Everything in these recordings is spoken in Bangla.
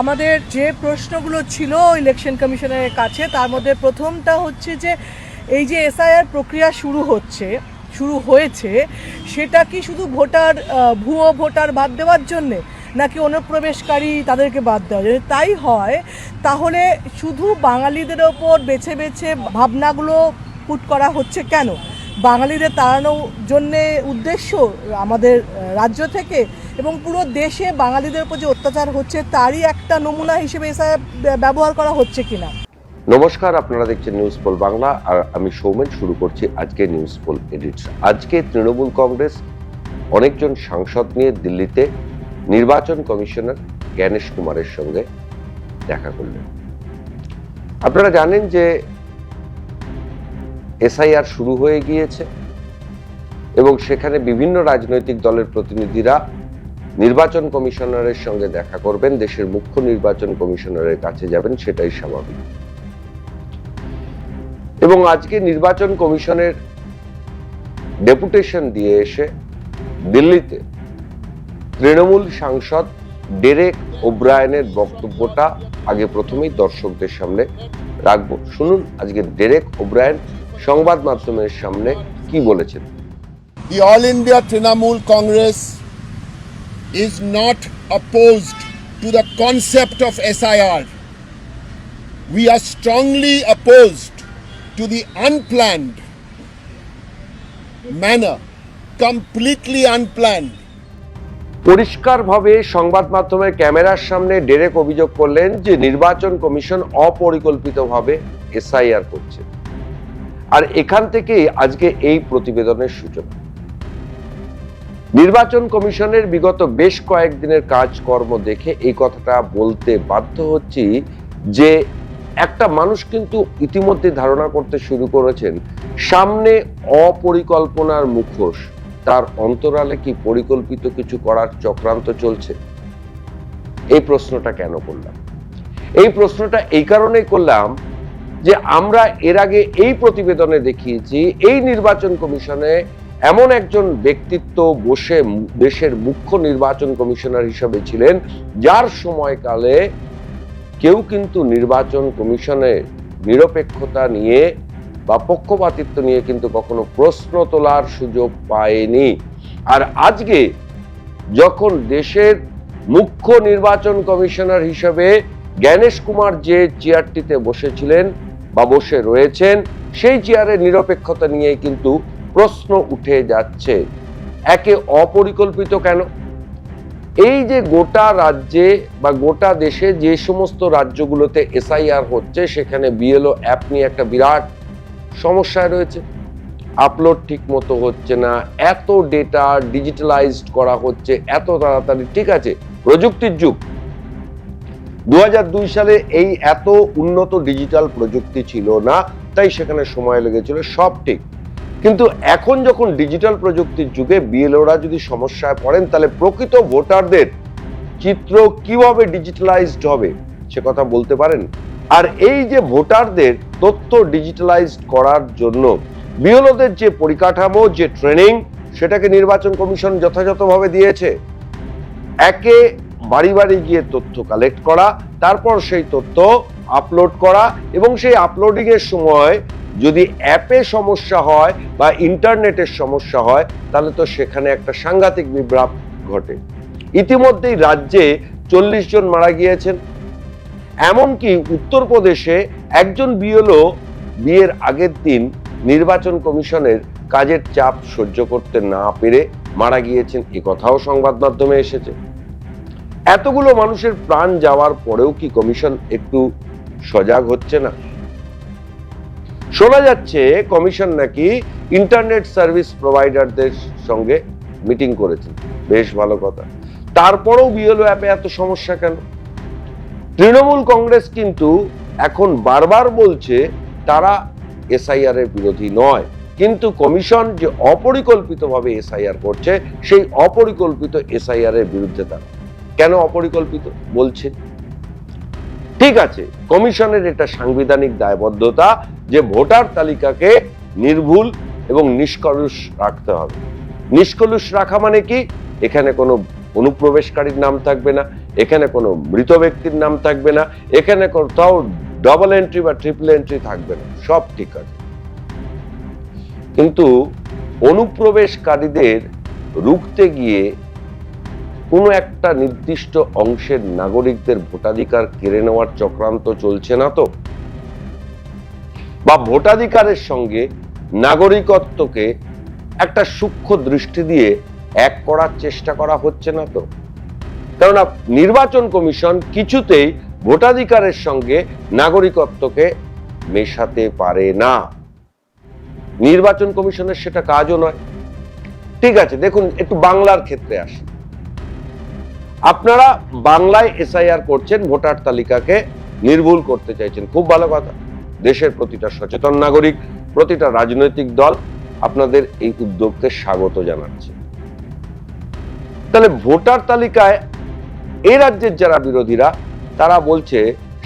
আমাদের যে প্রশ্নগুলো ছিল ইলেকশন কমিশনের কাছে, তার মধ্যে প্রথমটা হচ্ছে যে, এই যে এসআইআর প্রক্রিয়া শুরু হচ্ছে, শুরু হয়েছে, সেটা কি শুধু ভোটার ভুয়ো ভোটার বাদ দেওয়ার জন্যে, নাকি অনুপ্রবেশকারী তাদেরকে বাদ দেওয়া যদি তাই হয়, তাহলে শুধু বাঙালিদের ওপর বেছে বেছে ভাবনাগুলো পুট করা হচ্ছে কেন? বাঙালিদের তাড়ানোর জন্যে উদ্দেশ্য আমাদের রাজ্য থেকে? এবং পুরো দেশে বাঙালিদের উপর যে অত্যাচার হচ্ছে, তারই একটা নমুনা হিসেবে এসআইআর ব্যবহার করা হচ্ছে কিনা? নমস্কার, আপনারা দেখছেন নিউজ পোল বাংলা আর আমি সৌমেন, শুরু করছি আজকে নিউজ পোল এডিটস আজকে তৃণমূল কংগ্রেস অনেকজন সাংসদ নিয়ে দিল্লিতে নির্বাচন কমিশনার জ্ঞানেশ কুমারের সঙ্গে দেখা করলেন। আপনারা জানেন যে এসআইআর শুরু হয়ে গিয়েছে এবং সেখানে বিভিন্ন রাজনৈতিক দলের প্রতিনিধিরা নির্বাচন কমিশনারের সঙ্গে দেখা করবেন, দেশের মুখ্য নির্বাচন কমিশনারের কাছে যাবেন, সেটাই স্বাভাবিক। এবং আজকে নির্বাচন কমিশনের ডেপুটেশন দিয়ে এসে দিল্লিতে তৃণমূল সাংসদ ডেরেক ওব্রায়নের বক্তব্যটা আগে প্রথমেই দর্শকদের সামনে রাখব। শুনুন আজকে ডেরেক ওব্রায়ন সংবাদ মাধ্যমের সামনে কি বলেছেন। The All India Trinamool Congress is not opposed to the concept of SIR. We are strongly opposed to the unplanned manner, completely unplanned. পরিষ্কারভাবে সংবাদ মাধ্যমের ক্যামেরার সামনে ডেরেক অভিযোগ করলেন যে নির্বাচন কমিশন অপরিকল্পিতভাবে এসআইআর করছে আর এখান থেকেই আজকে এই প্রতিবেদনের সূচনা নির্বাচন কমিশনের বিগত বেশ কয়েকদিনের কাজকর্ম দেখে এই কথাটা বলতে বাধ্য হচ্ছি যে একটা মানুষ কিন্তু ইতিমধ্যে ধারণা করতে শুরু করেছেন, সামনে অপরিকল্পনার মুখোশ, তার অন্তরালে কি পরিকল্পিত কিছু করার চক্রান্ত চলছে? এই প্রশ্নটা কেন করলাম? এই প্রশ্নটা এই কারণেই করলাম যে আমরা এর আগে এই প্রতিবেদনে দেখিয়েছি, এই নির্বাচন কমিশনে এমন একজন ব্যক্তিত্ব বসে দেশের মুখ্য নির্বাচন কমিশনার হিসেবে ছিলেন, যার সময়কালে কেউ কিন্তু নির্বাচন কমিশনে নিরপেক্ষতা নিয়ে বা পক্ষপাতিত্ব নিয়ে কিন্তু কখনো প্রশ্ন তোলার সুযোগ পায়নি। আর আজকে যখন দেশের মুখ্য নির্বাচন কমিশনার হিসেবে জ্ঞানেশ কুমার যে চেয়ারটিতে বসেছিলেন বা বসে রয়েছেন, সেই চেয়ারের নিরপেক্ষতা নিয়ে কিন্তু প্রশ্ন উঠে যাচ্ছে, একে অপরিকল্পিত কেন? এই যে গোটা রাজ্যে বা গোটা দেশে যে সমস্ত রাজ্যগুলোতে এসআইআর হচ্ছে, সেখানে বিএলও অ্যাপ নিয়ে একটা বিরাট সমস্যায় রয়েছে। আপলোড ঠিক মতো হচ্ছে না, এত ডেটা ডিজিটালাইজড করা হচ্ছে, এত তাড়াতাড়ি, ঠিক আছে, প্রযুক্তির যুগ। দু দুই সালে এই এত উন্নত ডিজিটাল প্রযুক্তি ছিল না, তাই সেখানে সময় লেগেছিল, সব ঠিক। কিন্তু এখন যখন ডিজিটাল প্রযুক্তির যুগে বিএলওরা যদি সমস্যায় পড়েন, তাহলে প্রকৃত ভোটারদের চিত্র কীভাবে ডিজিটালাইজড হবে সে কথা বলতে পারেন? আর এই যে ভোটারদের তথ্য ডিজিটালাইজড করার জন্য বিএলওদের যে পরিকাঠামো, যে ট্রেনিং সেটাকে নির্বাচন কমিশন যথাযথভাবে দিয়েছে। একে বাড়ি বাড়ি গিয়ে তথ্য কালেক্ট করা, তারপর সেই তথ্য আপলোড করা এবং সেই আপলোডিং এর সময় যদি অ্যাপে সমস্যা হয় বা ইন্টারনেটের সমস্যা হয়, তাহলে তো সেখানে একটা সাংঘাতিক বিভ্রাপ ঘটে। ইতিমধ্যেই রাজ্যে চল্লিশ জন মারা গিয়েছেন। এমনকি উত্তরপ্রদেশে একজন বিএলও বিয়ের আগের দিন নির্বাচন কমিশনের কাজের চাপ সহ্য করতে না পেরে মারা গিয়েছেন। এ কথাও সংবাদ মাধ্যমে এসেছে। এতগুলো মানুষের প্রাণ যাওয়ার পরেও কি কমিশন একটু সজাগ হচ্ছে না? শোনা যাচ্ছে কমিশন নাকি ইন্টারনেট সার্ভিস প্রোভাইডারদের সঙ্গে মিটিং করেছে। বেশ ভালো কথা। তারপরেও বিএলও অ্যাপে এত সমস্যা কেন? তৃণমূল কংগ্রেস কিন্তু এখন বারবার বলছে তারা এসআইআর এর বিরোধী নয়। কিন্তু কমিশন যে অপরিকল্পিতভাবে এসআইআর করছে, সেই অপরিকল্পিত এসআইআর এর বিরুদ্ধে তারা। কেন অপরিকল্পিত? বলছে। ঠিক আছে, কমিশনের এটা সাংবিধানিক দায়বদ্ধতা যে ভোটার তালিকাকে নির্ভুল এবং নিষ্কলুষ রাখতে হবে। নিষ্কলুষ রাখা মানে কি? এখানে কোনো অনুপ্রবেশকারীর নাম থাকবে না, এখানে কোনো মৃত ব্যক্তির নাম থাকবে না, এখানে কোথাও ডবল এন্ট্রি বা ট্রিপল এন্ট্রি থাকবে না, সব ঠিক আছে। কিন্তু অনুপ্রবেশকারীদের রুখতে গিয়ে কোনো একটা নির্দিষ্ট অংশের নাগরিকদের ভোটাধিকার কেড়ে নেওয়ার চক্রান্ত চলছে না তো? বা ভোটাধিকারের সঙ্গে নাগরিকত্বকে একটা সূক্ষ্ম দৃষ্টি দিয়ে এক করার চেষ্টা করা হচ্ছে না তো? কেননা নির্বাচন কমিশন কিছুতেই ভোটাধিকারের সঙ্গে নাগরিকত্বকে মেশাতে পারে না। নির্বাচন কমিশনের সেটা কাজও নয়। ঠিক আছে, দেখুন, একটু বাংলার ক্ষেত্রে আসি। আপনারা বাংলায় এসআইআর করছেন, ভোটার তালিকাকে নির্ভুল করতে চাইছেন। খুব ভালো কথা। দেশের প্রতিটা সচেতন নাগরিক, প্রতিটা রাজনৈতিক দল আপনাদের এই উদ্যোগকে স্বাগত জানাচ্ছে। তাহলে ভোটার তালিকায় এই রাজ্যের যারা বিরোধীরা, তারা বলছে,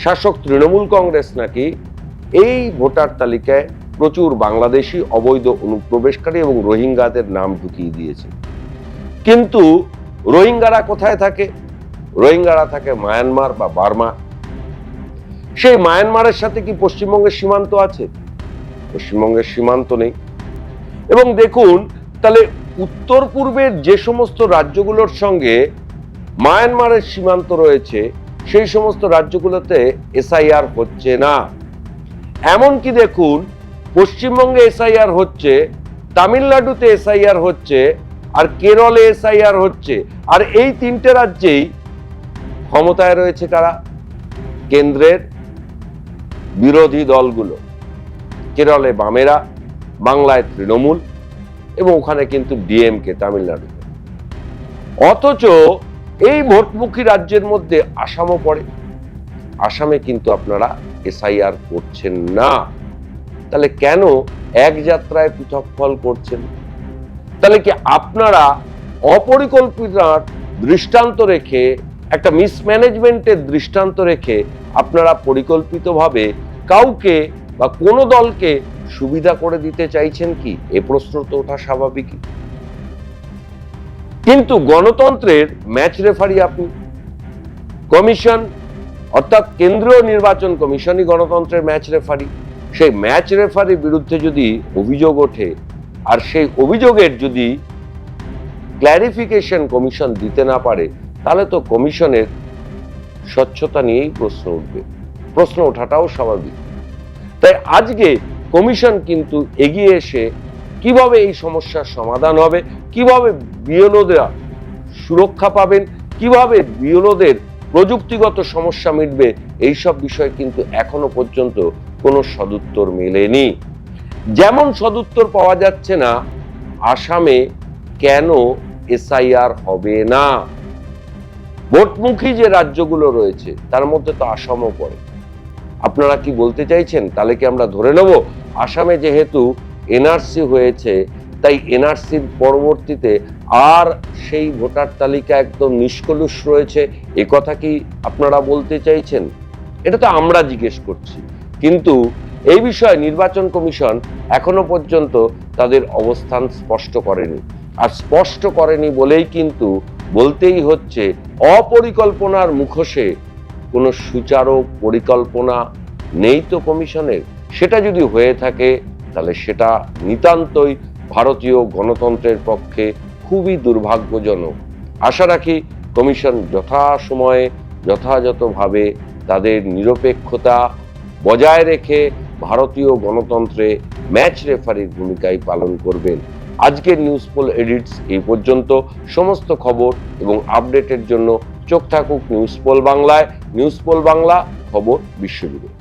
শাসক তৃণমূল কংগ্রেস নাকি এই ভোটার তালিকায় প্রচুর বাংলাদেশি অবৈধ অনুপ্রবেশকারী এবং রোহিঙ্গাদের নাম ঢুকিয়ে দিয়েছে। কিন্তু রোহিঙ্গারা কোথায় থাকে? রোহিঙ্গারা থাকে মায়ানমার বা বার্মা। সেই মায়ানমারের সাথে কি পশ্চিমবঙ্গের সীমান্ত আছে? পশ্চিমবঙ্গের সীমান্ত নেই। এবং দেখুন, তাহলে উত্তর পূর্বের যে সমস্ত রাজ্যগুলোর সঙ্গে মায়ানমারের সীমান্ত রয়েছে, সেই সমস্ত রাজ্যগুলোতে এসআইআর হচ্ছে না। এমনকি দেখুন, পশ্চিমবঙ্গে এসআইআর হচ্ছে, তামিলনাড়ুতে এসআইআর হচ্ছে আর কেরলে এসআইআর হচ্ছে। আর এই তিনটে রাজ্যেই ক্ষমতায় রয়েছে কারা? কেন্দ্রের বিরোধী দলগুলো। কেরলে বামেরা, বাংলায় তৃণমূল এবং ওখানে কিন্তু ডিএমকে তামিলনাড়ু। অথচ এই ভোটমুখী রাজ্যের মধ্যে আসামও পড়ে। আসামে কিন্তু আপনারা এসআইআর করছেন না। তাহলে কেন এক যাত্রায় পৃথক ফল করছেন? তাহলে কি আপনারা অপরিকল্পিতার দৃষ্টান্ত রেখে, একটা মিসম্যানেজমেন্টের দৃষ্টান্ত রেখে আপনারা পরিকল্পিতভাবে কাউকে বা কোনো দলকে সুবিধা করে দিতে চাইছেন কি? এ প্রশ্ন তো ওঠা স্বাভাবিকই। কিন্তু গণতন্ত্রের ম্যাচ রেফারি আপনি। কমিশন, অর্থাৎ কেন্দ্রীয় নির্বাচন কমিশনই গণতন্ত্রের ম্যাচ রেফারি সেই ম্যাচ রেফারির বিরুদ্ধে যদি অভিযোগ ওঠে আর সেই অভিযোগের যদি ক্ল্যারিফিকেশন কমিশন দিতে না পারে, তাহলে তো কমিশনের স্বচ্ছতা নিয়েই প্রশ্ন উঠবে। প্রশ্ন ওঠাটাও স্বাভাবিক। তাই আজকে কমিশন কিন্তু এগিয়ে এসে কীভাবে এই সমস্যার সমাধান হবে, কীভাবে বিএলওদের সুরক্ষা পাবেন, কীভাবে বিএলওদের প্রযুক্তিগত সমস্যা মিটবে, এইসব বিষয় কিন্তু এখনও পর্যন্ত কোনো সদুত্তর মেলেনি। যেমন সদুত্তর পাওয়া যাচ্ছে না, আসামে কেন এসআইআর হবে না? ভোটমুখী যে রাজ্যগুলো রয়েছে, তার মধ্যে তো আসামও পড়ে। আপনারা কি বলতে চাইছেন? তাহলে কি আমরা ধরে নেব? আসামে যেহেতু এনআরসি হয়েছে, তাই এনআরসির পরবর্তীতে আর সেই ভোটার তালিকা একদম নিষ্কলুষ রয়েছে। এ কথা কি আপনারা বলতে চাইছেন? এটা তো আমরা জিজ্ঞেস করছি। কিন্তু এই বিষয়ে নির্বাচন কমিশন এখনও পর্যন্ত তাদের অবস্থান স্পষ্ট করেনি। আর স্পষ্ট করেনি বলেই কিন্তু বলতেই হচ্ছে, অপরিকল্পনার মুখোশে কোনো সুচারু পরিকল্পনা নেই তো কমিশনের। সেটা যদি হয়ে থাকে, তাহলে সেটা নিতান্তই ভারতীয় গণতন্ত্রের পক্ষে খুবই দুর্ভাগ্যজনক। আশা রাখি কমিশন যথাসময়ে, যথাযথভাবে তাদের নিরপেক্ষতা বজায় রেখে ভারতীয় গণতন্ত্রে ম্যাচ রেফারির ভূমিকায় পালন করবেন। আজকের নিউজ পোল এডিটস এই পর্যন্ত। সমস্ত খবর এবং আপডেটের জন্য চোখ থাকুক নিউজ পোল বাংলায়। নিউজ পোল বাংলা, খবর বিশ্বজুড়ে।